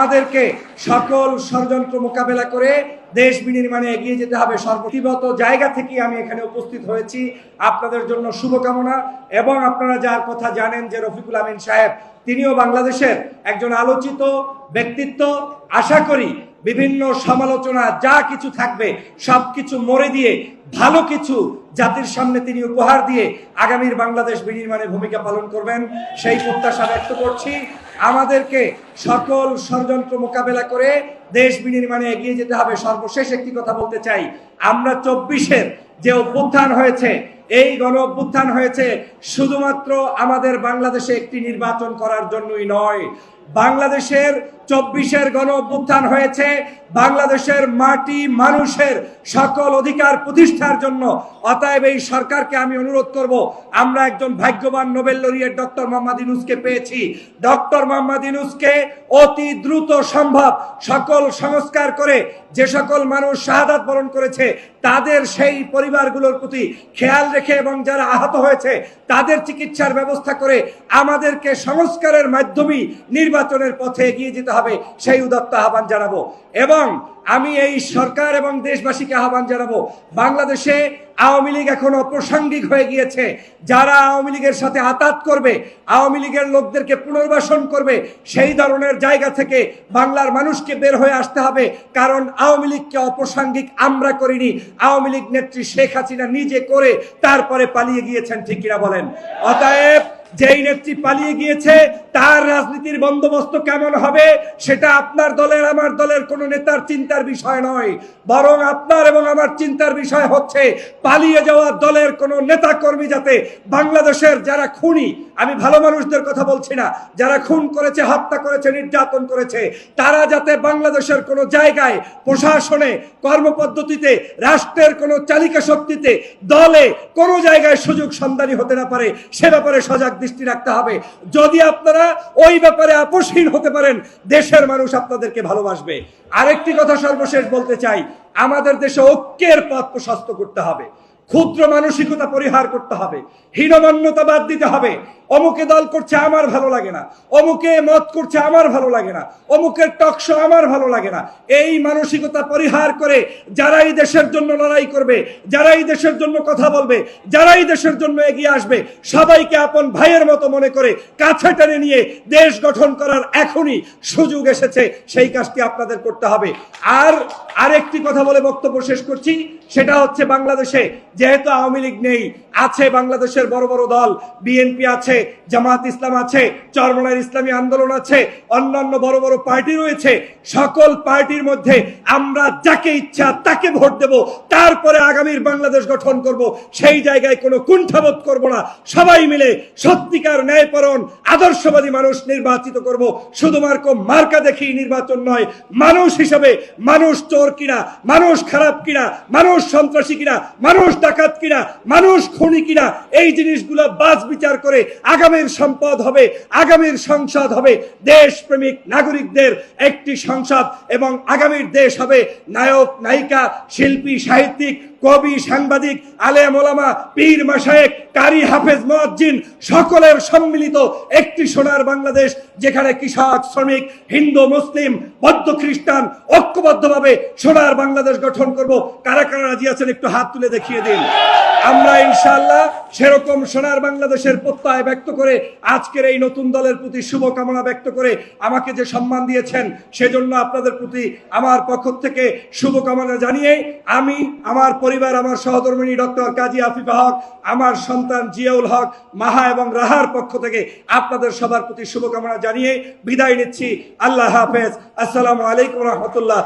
আমাদেরকে সকল ষড়যন্ত্র মোকাবেলা করে দেশ বিনির্মাণে এগিয়ে যেতে হবে। সর্বতিগত জায়গা থেকে আমি এখানে উপস্থিত হয়েছি। আপনাদের জন্য শুভকামনা এবং আপনারা যার কথা জানেন যে রফিকুল আমিন সাহেব, তিনিও বাংলাদেশের একজন আলোচিত ব্যক্তিত্ব। আশা করি বিভিন্ন সমালোচনা যা কিছু থাকবে, সব কিছু মরে দিয়ে ভালো কিছু জাতির সামনে তিনি উপহার দিয়ে আগামীর বাংলাদেশ বিনির্মাণে ভূমিকা পালন করবেন, সেই প্রত্যাশা ব্যক্ত করছি। আমাদেরকে সকল ষড়যন্ত্র মোকাবেলা করে দেশ বিনির্মাণে এগিয়ে যেতে হবে। সর্বশেষ একটি কথা বলতে চাই, আমরা চব্বিশের যে অভ্যুত্থান হয়েছে, এই গণ অভ্যুত্থান হয়েছে শুধুমাত্র আমাদের বাংলাদেশে একটি নির্বাচন করার জন্যই নয় বাংলাদেশের চব্বিশের গণ অভ্যুত্থান হয়েছে। বাংলাদেশের মাটি মানুষের সকল অধিকার প্রতিষ্ঠার জন্য অতএব এই সরকারকে আমি অনুরোধ করব, আমরা একজন ভাগ্যবান নোবেল লরিয়েট ডক্টর মোহাম্মদ ইনুসকে পেয়েছি। ডক্টর মোহাম্মদ ইনুসকে অতি দ্রুত সম্ভব সকল সংস্কার করে যে সকল মানুষ শাহাদাত বরণ করেছে, তাদের সেই পরিবারগুলোর প্রতি খেয়াল রেখে এবং যারা আহত হয়েছে, তাদের চিকিৎসার ব্যবস্থা করে আমাদেরকে সংস্কারের মাধ্যমেই নির্বাচনের পথে এগিয়ে যেতে হবে, সেই উদাত্ত আহ্বান জানাব। এবং আমি এই সরকার এবং দেশবাসীকে আহ্বান জানাব, বাংলাদেশে আওয়ামী লীগ এখন অপ্রাসঙ্গিক হয়ে গিয়েছে। যারা আওয়ামী লীগের সাথে আতাত করবে, আওয়ামী লীগের লোকদেরকে পুনর্বাসন করবে, সেই ধরনের জায়গা থেকে বাংলার মানুষকে বের হয়ে আসতে হবে। কারণ আওয়ামী লীগকে অপ্রাসঙ্গিক আমরা করিনি। আওয়ামী লীগ নেত্রী শেখ হাসিনা নিজে করে তারপরে পালিয়ে গিয়েছেন, ঠিক কিনা বলেন? অতএব যেই নেত্রী পালিয়ে গিয়েছে, তার রাজনীতির বন্দোবস্ত কেমন হবে, সেটা আপনার দলের, আমার দলের কোনো নেতার চিন্তার বিষয় নয়। বরং আপনার এবং আমার চিন্তার বিষয় হচ্ছে, পালিয়ে যাওয়া দলের কোনো নেতা কর্মী যাতে বাংলাদেশের যারা খুনি, আমি ভালো মানুষদের কথা বলছি না, যারা খুন করেছে, হত্যা করেছে, নির্যাতন করেছে, তারা যাতে বাংলাদেশের কোনো জায়গায়, প্রশাসনে, কর্মপদ্ধতিতে, রাষ্ট্রের কোনো চালিকা শক্তিতে, দলে কোনো জায়গায় সুযোগ সন্ধানী হতে না পারে, সে ব্যাপারে সজাগ দৃষ্টি রাখতে হবে। যদি আপনারা ওই ব্যাপারে আপোষহীন হতে পারেন, দেশের মানুষ আপনাদেরকে ভালোবাসবে। আরেকটি কথা সর্বশেষ বলতে চাই, আমাদের দেশে ঐক্যের পথ প্রশস্ত করতে হবে। ক্ষুদ্র মানসিকতা পরিহার করতে হবে। হীনমান্যতা বাদ দিতে হবে। অমুকে দল করছে আমার ভালো লাগে না। অমুকে মত করছে আমার ভালো লাগে না। অমুকের টকশো আমার ভালো লাগে না। এই মানসিকতা পরিহার করে যারাই দেশের জন্য লড়াই করবে, যারাই দেশের জন্য কথা বলবে, যারাই দেশের জন্য এগিয়ে আসবে, সবাইকে আপন ভাইয়ের মতো মনে করে কাছে টেনে নিয়ে দেশ গঠন করার এখনই সুযোগ এসেছে। সেই কাজটি আপনাদের করতে হবে। আর আরেকটি কথা বলে বক্তব্য শেষ করছি। সেটা হচ্ছে বাংলাদেশে যেহেতু আওয়ামী লীগ নেই আছে বাংলাদেশের বড় বড় দল। বিএনপি আছে, জামাত ইসলাম আছে চরমনার ইসলামী আন্দোলন আছে, অন্যান্য বড় বড় পার্টি রয়েছে। সকল পার্টির মধ্যে আমরা যাকে ইচ্ছা তাকে ভোট দেব। তারপরে আগামীর বাংলাদেশ গঠন করব। সেই জায়গায় কোনো কুণ্ঠাবোধ করব না। সবাই মিলে সত্যিকার ন্যায়পরণ আদর্শবাদী মানুষ নির্বাচিত করব। শুধুমাত্র মার্কা দেখি নির্বাচন নয়, মানুষ হিসাবে মানুষ চোর কিনা, মানুষ খারাপ কিনা, মানুষ সন্ত্রাসী কিনা, মানুষ ডাকাত কিনা, মানুষ খুনি কিনা এই জিনিসগুলো বাজ বিচার করে আগামীর সম্পদ হবে, আগামীর সংসদ হবে। দেশপ্রেমিক নাগরিকদের একটি সংসদ এবং আগামীর দেশ হবে নায়ক, নায়িকা, শিল্পী, সাহিত্যিক, কবি, সাংবাদিক, আলেম, ওলামা, পীর মাসায়েক কারি হাফেজ, মুয়াজ্জিন সকলের সম্মিলিত একটি সোনার বাংলাদেশ যেখানে কৃষক, শ্রমিক, হিন্দু, মুসলিম, বৌদ্ধ, খ্রিস্টান ঐক্যবদ্ধভাবে সোনার বাংলাদেশ গঠন করব। কারা কারা রাজি আছেন একটু হাত তুলে দেখিয়ে দিন। আমরা ইনশাআল্লাহ সেরকম সোনার বাংলাদেশের প্রত্যয় ব্যক্ত করে আজকের এই নতুন দলের প্রতি শুভকামনা ব্যক্ত করে আমাকে যে সম্মান দিয়েছেন, সেজন্য আপনাদের প্রতি আমার পক্ষ থেকে শুভকামনা জানিয়ে আমি, আমার পরিবার, আমার সহধর্মিনী ডক্টর কাজী আফিফা হক, আমার সন্তান জিয়াউল হক, মাহা এবং রাহার পক্ষ থেকে আপনাদের সবার প্রতি শুভকামনা জানিয়ে বিদায় নিচ্ছি। আল্লাহ হাফেজ। আসসালামু আলাইকুম রহমতুল্লাহ।